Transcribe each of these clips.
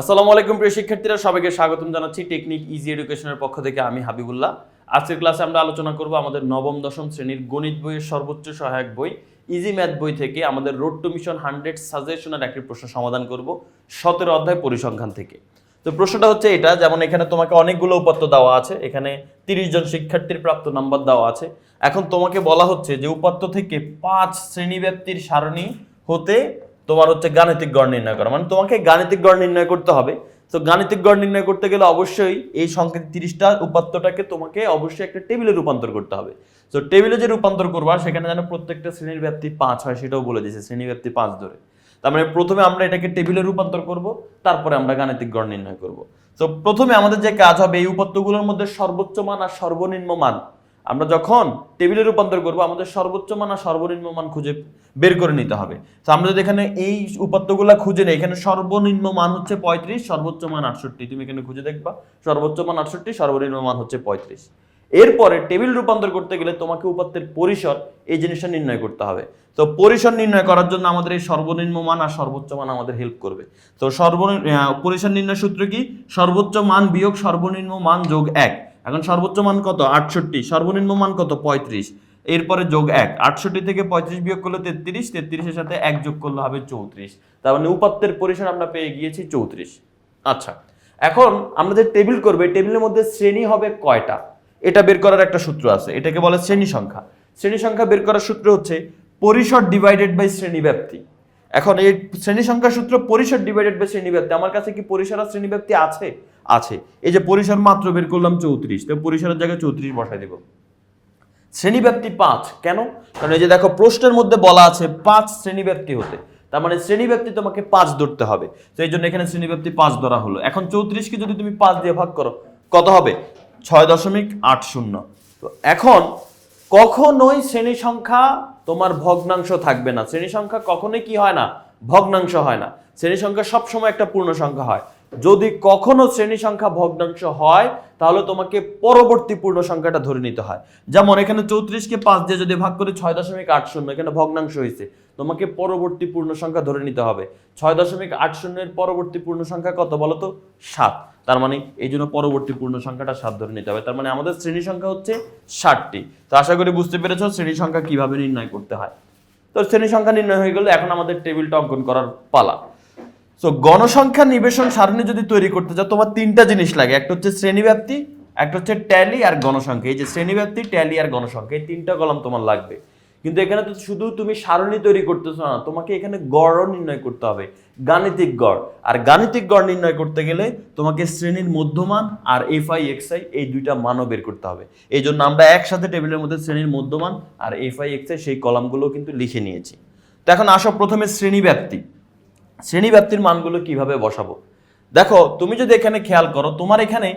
আসসালামু আলাইকুম, প্রিয় শিক্ষার্থীরা। সবাইকে স্বাগতম জানাচ্ছি টেকনিক ইজি এডুকেশনের পক্ষ থেকে আমি হাবিবুল্লাহ। আজকের ক্লাসে আমরা আলোচনা করব আমাদের নবম, দশম শ্রেণির গণিত বইয়ের সর্বোচ্চ সহায়ক বই, ইজি ম্যাথ বই থেকে আমাদের রোড টু মিশন হান্ড্রেড সাজেশনের একটি প্রশ্ন সমাধান করব সতেরো অধ্যায় পরিসংখ্যান থেকে। তো প্রশ্নটা হচ্ছে এটা, যেমন এখানে তোমাকে অনেকগুলো উপাত্ত দেওয়া আছে, এখানে তিরিশ জন শিক্ষার্থীর প্রাপ্ত নাম্বার দেওয়া আছে। এখন তোমাকে বলা হচ্ছে যে উপাত্ত থেকে পাঁচ শ্রেণীব্যাপ্তির সারণী হতে তোমার হচ্ছে গাণিতিক গড় নির্ণয় করা। মানে তোমাকে গাণিতিক গড় নির্ণয় করতে হবে। তো গাণিতিক গড় নির্ণয় করতে গেলে অবশ্যই এই সংখ্যা তিরিশটা উপাত্তটাকে তোমাকে অবশ্যই একটা টেবিলে রূপান্তর করতে হবে। তো টেবিলে যে রূপান্তর করবা সেখানে যেন প্রত্যেকটা শ্রেণির ব্যাপ্তি পাঁচ হয়, সেটাও বলে দিয়েছে শ্রেণি ব্যাপ্তি পাঁচ ধরে। তার মানে প্রথমে আমরা এটাকে টেবিলে রূপান্তর করব, তারপরে আমরা গাণিতিক গড় নির্ণয় করব। তো প্রথমে আমাদের যে কাজ হবে, এই উপাত্তগুলোর মধ্যে সর্বোচ্চ মান আর সর্বনিম্ন মান আমরা যখন টেবিলে রূপান্তর করব, আমাদের সর্বোচ্চ মান আর সর্বনিম্ন মান খুঁজে বের করে নিতে হবে। তো আমরা যদি এখানে এই উপাত্তগুলো খুঁজে নেই, এখানে সর্বনিম্ন মান হচ্ছে পঁয়ত্রিশ, সর্বোচ্চ মান আটষট্টি। তুমি এখানে খুঁজে দেখবা, সর্বোচ্চ মান আটষট্টি, সর্বনিম্ন মান হচ্ছে পঁয়ত্রিশ। এরপরে টেবিল রূপান্তর করতে গেলে তোমাকে উপাত্তের পরিসর এই জিনিসটা নির্ণয় করতে হবে। তো পরিসর নির্ণয় করার জন্য আমাদের এই সর্বনিম্ন মান আর সর্বোচ্চ মান আমাদের হেল্প করবে। তো সর্বনিম্ন পরিসর নির্ণয় সূত্র কি? সর্বোচ্চ মান বিয়োগ সর্বনিম্ন মান যোগ এক। এখন সর্বোচ্চ মান কত? আটষট্টি। সর্বনিম্ন মান কত? পঁয়ত্রিশ। এরপরে যোগ এক। আটষট্টি থেকে পঁয়ত্রিশ বিয়োগ করলে তেত্রিশ। তেত্রিশের সাথে এক যোগ করলে হবে চৌত্রিশ। তার মানে উপাত্তের পরিসর আমরা পেয়ে গিয়েছি চৌত্রিশ। আচ্ছা। এখন আমরা যে টেবিল করবে টেবিলের মধ্যে শ্রেণি হবে কয়টা? এটা বের করার একটা সূত্র আছে। এটাকে বলে শ্রেণি সংখ্যা। শ্রেণি সংখ্যা বের করার সূত্র হচ্ছে পরিসর ডিভাইডেড বাই শ্রেণি ব্যাপ্তি। এখন এই শ্রেণি সংখ্যা সূত্র পরিসর ডিভাইডেড বাই শ্রেণি ব্যাপ্তি আমার কাছে কি পরিসর আর শ্রেণি ব্যাপ্তি আছে? আছে। এই যে পরিসর মাত্র বের করলাম চৌত্রিশ, তো পরিসরের জায়গায় চৌত্রিশ বসাই দেব। শ্রেণীব্যাপ্তি পাঁচ, কেন? কারণ এই যে দেখো, প্রশ্নের মধ্যে বলা আছে পাঁচ শ্রেণীব্যাপ্তি হতে। তার মানে শ্রেণীব্যাপ্তি তোমাকে পাঁচ ধরতে হবে। তো এই জন্য এখানে শ্রেণীব্যাপ্তি পাঁচ ধরা হলো। এখন চৌত্রিশকে যদি তুমি পাঁচ দিয়ে ভাগ করো, কত হবে? ছয় দশমিক আট শূন্য। তো এখন কখনোই শ্রেণি সংখ্যা তোমার ভগ্নাংশ থাকবে না। শ্রেণি সংখ্যা কখনোই কি হয় না? ভগ্নাংশ হয় না। শ্রেণি সংখ্যা সবসময় একটা পূর্ণ সংখ্যা হয়। যদি কখনো শ্রেণি সংখ্যা ভগ্নাংশ হয়, তাহলে তোমাকে পরবর্তী পূর্ণ সংখ্যাটা ধরে নিতে হয়। যেমন এখানে চৌত্রিশকে পাঁচ দিয়ে যদি ভাগ করে, ছয় দশমিক আট শূন্য, এখানে ভগ্নাংশ হয়েছে। তোমাকে পরবর্তী পূর্ণ সংখ্যা ধরে নিতে হবে। ছয় দশমিক আট শূন্যের পরবর্তী পূর্ণ সংখ্যা কত বলো তো সাত। তার মানে এই জন্য পরবর্তী পূর্ণ সংখ্যাটা সাত ধরে নিতে হবে। তার মানে আমাদের শ্রেণি সংখ্যা হচ্ছে ষাটটি। তো আশা করি বুঝতে পেরেছ শ্রেণি সংখ্যা কীভাবে নির্ণয় করতে হয়। তো শ্রেণি সংখ্যা নির্ণয় হয়ে গেলে, এখন আমাদের টেবিলটা অঙ্কন করার পালা। সো গণসংখ্যা নিবেশন সারণী যদি তৈরি করতে চাও তোমার তিনটা জিনিস লাগে। একটা হচ্ছে শ্রেণীব্যাপ্তি, একটা হচ্ছে ট্যালি আর গণসংখ্যা। এই যে শ্রেণীব্যাপ্তি, ট্যালি আর গণসংখ্যা, এই তিনটা কলাম তোমার লাগবে। কিন্তু এখানে তো শুধু তুমি সারণী তৈরি করতেছো না, তোমাকে এখানে গড়ও নির্ণয় করতে হবে। গাণিতিক গড়। আর গাণিতিক গড় নির্ণয় করতে গেলে তোমাকে শ্রেণির মধ্যমান আর এফ আই এক্স আই এই দুইটা মানও বের করতে হবে। এই জন্য আমরা একসাথে টেবিলের মধ্যে শ্রেণির মধ্যমান আর এফ আই এক্স আই সেই কলামগুলো কিন্তু লিখে নিয়েছি। তো এখন আসো প্রথমে শ্রেণীব্যাপ্তি। শ্রেণীব্যাপ্তির মানগুলো কীভাবে বসাবো? দেখো, তুমি যদি এখানে খেয়াল করো, তোমার এখানে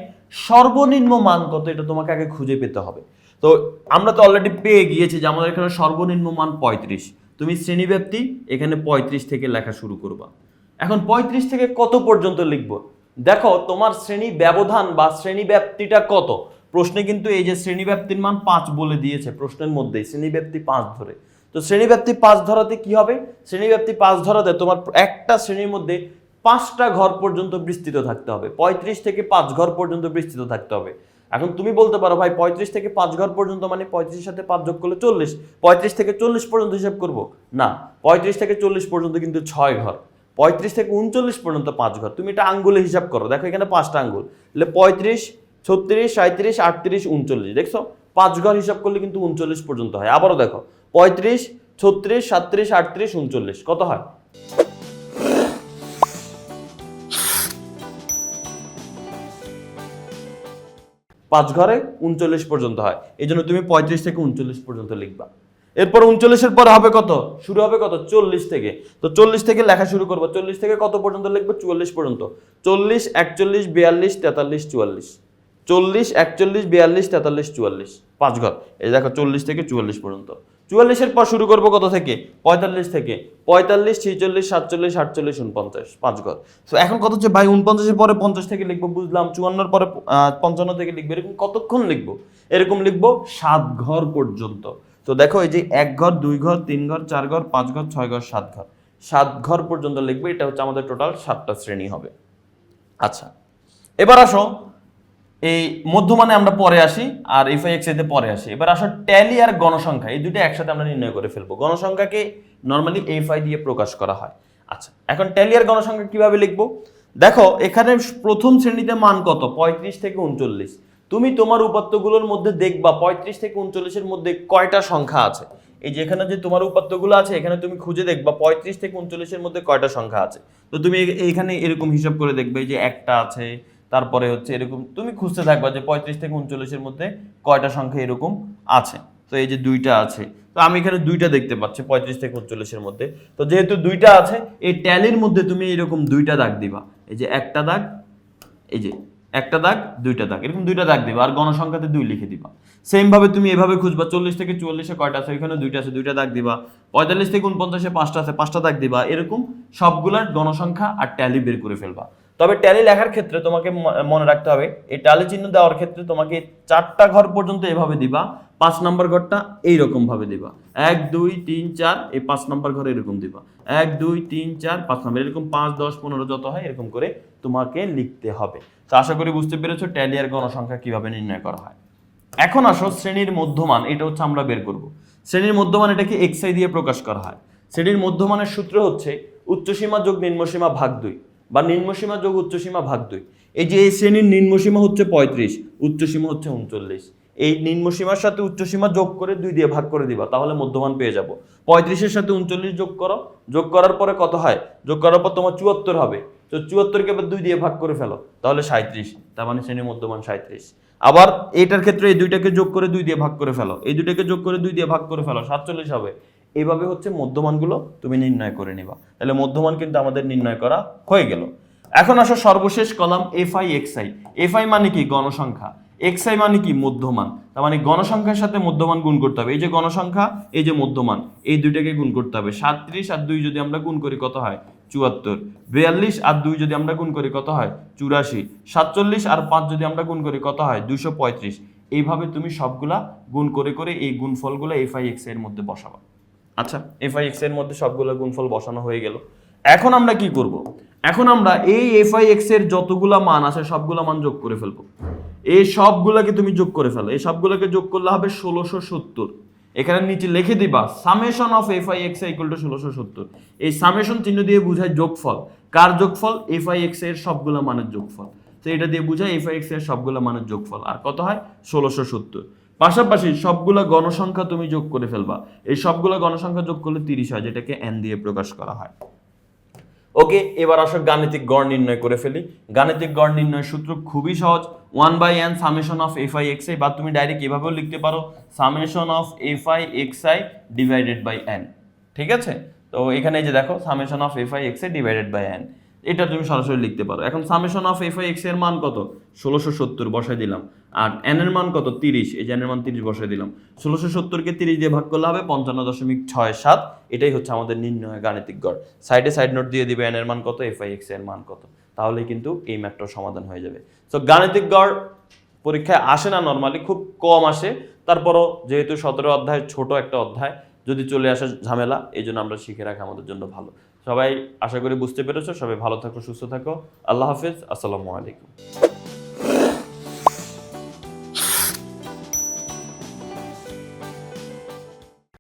সর্বনিম্ন মান কত এটা তোমাকে আগে খুঁজে পেতে হবে। তো আমরা তো অলরেডি পেয়ে গিয়েছি যে আমাদের এখানে সর্বনিম্ন মান পঁয়ত্রিশ। তুমি শ্রেণীব্যাপ্তি, এখানে পঁয়ত্রিশ থেকে লেখা শুরু করবা। এখন পঁয়ত্রিশ থেকে কত পর্যন্ত লিখব? দেখো, তোমার শ্রেণি ব্যবধান বা শ্রেণি ব্যাপ্তিটা কত? প্রশ্নে কিন্তু এই যে শ্রেণি ব্যাপ্তির মান পাঁচ বলে দিয়েছে, প্রশ্নের মধ্যেই শ্রেণি ব্যাপ্তি পাঁচ ধরে। তো শ্রেণীব্যাপ্তি পাঁচ ধরাতে কি হবে? শ্রেণীব্যাপ্তি পাঁচ ধরাতে তোমার একটা শ্রেণির মধ্যে পাঁচটা ঘর পর্যন্ত বিস্তৃত থাকতে হবে। পঁয়ত্রিশ থেকে পাঁচ ঘর পর্যন্ত বিস্তৃত থাকতে হবে। এখন তুমি বলতে পারো, ভাই, পঁয়ত্রিশ থেকে পাঁচ ঘর পর্যন্ত মানে পঁয়ত্রিশের সাথে পাঁচ যোগ করলে চল্লিশ। পঁয়ত্রিশ থেকে চল্লিশ পর্যন্ত হিসাব করব? না, পঁয়ত্রিশ থেকে চল্লিশ পর্যন্ত কিন্তু ছয় ঘর। পঁয়ত্রিশ থেকে উনচল্লিশ পর্যন্ত পাঁচ ঘর। তুমি এটা আঙ্গুলে হিসাব করো। দেখো এখানে পাঁচটা আঙ্গুল। তাহলে পঁয়ত্রিশ, ছত্রিশ সাঁত্রিশ আটত্রিশ, উনচল্লিশ। দেখছ? পাঁচ ঘর হিসাব করলে কিন্তু উনচল্লিশ পর্যন্ত হয়। আবারও দেখো, পঁয়ত্রিশ, ছত্রিশ সাতত্রিশ আটত্রিশ, উনচল্লিশ, কত হয়? পাঁচ ঘরে উনচল্লিশ পর্যন্ত হয়। এই জন্য তুমি পঁয়ত্রিশ থেকে উনচল্লিশ পর্যন্ত লিখবা। এরপর উনচল্লিশের পর হবে কত? শুরু হবে কত? চল্লিশ থেকে। তো চল্লিশ থেকে লেখা শুরু করব। চল্লিশ থেকে কত পর্যন্ত লিখব? চুয়াল্লিশ পর্যন্ত। চল্লিশ, একচল্লিশ, বিয়াল্লিশ, তেতাল্লিশ, চুয়াল্লিশ। চল্লিশ, একচল্লিশ, বিয়াল্লিশ, তেতাল্লিশ, চুয়াল্লিশ। পাঁচ ঘর। এই দেখো চল্লিশ থেকে চুয়াল্লিশ পর্যন্ত। চুয়াল্লিশের পর শুরু করব কত থেকে? পঁয়তাল্লিশ থেকে। পঁয়তাল্লিশ ছিচল্লিশ সাতচল্লিশ, আটচল্লিশ উনপঞ্চাশ পাঁচ ঘর। তো এখন কত হচ্ছে ভাই? উনপঞ্চাশের পরে পঞ্চাশ থেকে লিখব, বুঝলাম। চুয়ান্নর পরে পঞ্চান্ন থেকে লিখব। এরকম কতক্ষণ লিখব? এরকম লিখব সাত ঘর পর্যন্ত। তো দেখো এই যে এক ঘর, দুই ঘর, তিন ঘর, চার ঘর, পাঁচ ঘর, ছয় ঘর, সাত ঘর। সাত ঘর পর্যন্ত লিখবে, এটা হচ্ছে আমাদের টোটাল সাতটা শ্রেণি হবে। আচ্ছা। এবার আসো। এই মধ্যমানে আমরা পরে আসি আর এফ আই এক্স এতে পরে আসি। এবার আসো ট্যালি আর গণসংখ্যা, এই দুটো একসাথে আমরা নির্ণয় করে ফেলব। গণসংখ্যাকে নর্মালি এফ আই দিয়ে প্রকাশ করা হয়। আচ্ছা এখন ট্যালি আর গণসংখ্যা কীভাবে লিখব? দেখো, এখানে প্রথম শ্রেণীতে মান কত? পঁয়ত্রিশ থেকে উনচল্লিশ। তুমি তোমার উপাত্তগুলোর মধ্যে দেখবা, পঁয়ত্রিশ থেকে উনচল্লিশের মধ্যে কয়টা সংখ্যা আছে? এই যে এখানে যে তোমার উপাত্তগুলো আছে, এখানে তুমি খুঁজে দেখবা, পঁয়ত্রিশ থেকে উনচল্লিশের মধ্যে কয়টা সংখ্যা আছে? তো তুমি এ- এইখানে এরকম হিসাব করে দেখবে যে একটা আছে তারপরে হচ্ছে এরকম, তুমি খুঁজতে থাকবা যে পঁয়ত্রিশ থেকে উনচল্লিশের মধ্যে কয়টা সংখ্যা এরকম আছে। তো এই যে দুইটা আছে, তো আমি এখানে দুইটা দেখতে পাচ্ছি পঁয়ত্রিশ থেকে উনচল্লিশের মধ্যে। তো যেহেতু দুইটা আছে, এই ট্যালির মধ্যে তুমি এরকম দুইটা দাগ দিবা। এই যে একটা দাগ, এই যে একটা দাগ, দুইটা দাগ, এরকম দুইটা দাগ দিবা। আর গণসংখ্যাতে দুই লিখে দিবা। সেম ভাবে তুমি এভাবে খুঁজবা, চল্লিশ থেকে চুয়াল্লিশে কয়টা আছে, ওইখানে দুইটা আছে, দুইটা দাগ দিবা। পঁয়তাল্লিশ থেকে উনপঞ্চাশে পাঁচটা আছে, পাঁচটা দাগ দিবা। এরকম সবগুলার গণসংখ্যা আর ট্যালি বের করে ফেলবা। তবে ট্যালি লেখার ক্ষেত্রে তোমাকে মনে রাখতে হবে, এই ট্যালি চিহ্ন দেওয়ার ক্ষেত্রে তোমাকে চারটা ঘর পর্যন্ত এভাবে দিবা, পাঁচ নম্বর ঘরটা এইরকম ভাবে দিবা। এক, দুই, তিন, চার, এই পাঁচ নম্বর ঘর এরকম দিবা। এক, দুই, তিন, চার, পাঁচ নম্বর, এরকম পাঁচ, দশ, পনেরো যত হয় এরকম করে তোমাকে লিখতে হবে। তো আশা করি বুঝতে পেরেছ ট্যালি আর গণসংখ্যা কীভাবে নির্ণয় করা হয়। এখন আসো শ্রেণির মধ্যমান, এটা হচ্ছে আমরা বের করব। শ্রেণির মধ্যমান এটাকে এক্সআই দিয়ে প্রকাশ করা হয়। শ্রেণির মধ্যমানের সূত্র হচ্ছে উচ্চসীমা যোগ নিম্নসীমা ভাগ দুই। বা নিম্নসীমা যোগ উচ্চসীমা ভাগ দুই। এই যে এই শ্রেণির নিম্নসীমা হচ্ছে পঁয়ত্রিশ, উচ্চসীমা হচ্ছে উনচল্লিশ। এই নিম্নসীমার সাথে উচ্চসীমা যোগ করে দুই দিয়ে ভাগ করে দিবা, তাহলে মধ্যমান পেয়ে যাব। পঁয়ত্রিশের সাথে উনচল্লিশ যোগ করো, যোগ করার পরে কত হয়? যোগ করার পর তোমার চুয়াত্তর হবে। তো চুয়াত্তরকে এবার দুই দিয়ে ভাগ করে ফেলো, তাহলে সাঁত্রিশ তার মানে শ্রেণির মধ্যমান সাঁত্রিশ আবার এটার ক্ষেত্রে এই দুইটাকে যোগ করে দুই দিয়ে ভাগ করে ফেলো, এই দুইটাকে যোগ করে দুই দিয়ে ভাগ করে ফেলো, সাতচল্লিশ হবে। এইভাবে হচ্ছে মধ্যমানগুলো তুমি নির্ণয় করে নিবা। তাহলে মধ্যমান কিন্তু আমাদের নির্ণয় করা হয়ে গেল। এখন আসো সর্বশেষ column F I X I F I মানে কি? গণসংখ্যা। এক্স আই মানে কি? মধ্যমান। তার মানে গণসংখ্যার সাথে মধ্যমান গুণ করতে হবে। এই যে গণসংখ্যা, এই যে মধ্যমান, এই দুইটাকে গুণ করতে হবে। সাতত্রিশ আর দুই যদি আমরা গুণ করি কত হয়? চুয়াত্তর। বিয়াল্লিশ আর দুই যদি আমরা গুণ করি কত হয়? চুরাশি। সাতচল্লিশ আর পাঁচ যদি আমরা গুণ করি কত হয়? দুইশো পঁয়ত্রিশ। এইভাবে তুমি সবগুলা গুণ করে করে এই গুণফলগুলো এফ আই এক্সের মধ্যে বসাবা। আচ্ছা এফ আই এক্সের মধ্যে সবগুলো গুণফল বসানো হয়ে গেল। এখন আমরা কি করব? এখন আমরা এই এফ আই এক্সের যতগুলা মান আছে, সবগুলা মান যোগ করে ফেলব। এই সবগুলাকে তুমি যোগ করে ফেলো। এই সবগুলোকে যোগ করলে হবে ষোলোশো সত্তর। এখানে নিচে লিখে দিবা summation of F I X equal to ষোলোশো সত্তর। এই সামেশন চিহ্ন দিয়ে বোঝায় যোগফল। কার যোগফল? এফ আই এক্সের সবগুলা মানের যোগফল। তো এটা দিয়ে বোঝায় এফ আই এক্সের সবগুলা মানের যোগফল। আর কত হয়? ষোলোশো সত্তর। পাশাপাশি সবগুলা গণসংখ্যা তুমি যোগ করে ফেলবা। এই সবগুলা গণসংখ্যা যোগ করলে তিরিশ হয়, যেটাকে এন দিয়ে প্রকাশ করা হয়। ওকে, এবার আসো গাণিতিক গড় নির্ণয় করে ফেলি। গাণিতিক গড় নির্ণয়ের সূত্র খুবই সহজ। One by N summation of F I X I, বা তুমি ডাইরেক্ট এভাবেও লিখতে পারো, summation of F I X I divided by N. ঠিক আছে? তো এখানে যে দেখো, summation of F I X I divided by N. এটা তুমি সরাসরি লিখতে পারো। এখন সামেশন অফ এফ আই এক্সের মান কত? ষোলোশো সত্তর বসাই দিলাম। আর এন এর মান কত? তিরিশ। এই যে এর মান তিরিশ বসাই দিলাম। ষোলোশো সত্তরকে তিরিশ দিয়ে ভাগ করলে হবে পঞ্চান্ন দশমিক ছয় সাত। এটাই হচ্ছে আমাদের নির্ণয় গাণিতিক গড়। সাইডে সাইড নোট দিয়ে দিবে এন এর মান কত? এফ আই এক্সের মান কত? তাহলে কিন্তু এই ম্যাথটার সমাধান হয়ে যাবে। সো গাণিতিক গড় পরীক্ষায় আসে না নর্মালি খুব কম আসে। তারপরও যেহেতু সতেরো অধ্যায় ছোট একটা অধ্যায়, যদি চলে আসে ঝামেলা, এই জন্য আমরা শিখে রাখা আমাদের জন্য ভালো। সবাই আশা করি বুঝতে পেরেছ। সবাই ভালো থাকো সুস্থ থাকো। আল্লাহ হাফিজ। আসসালামু আলাইকুম।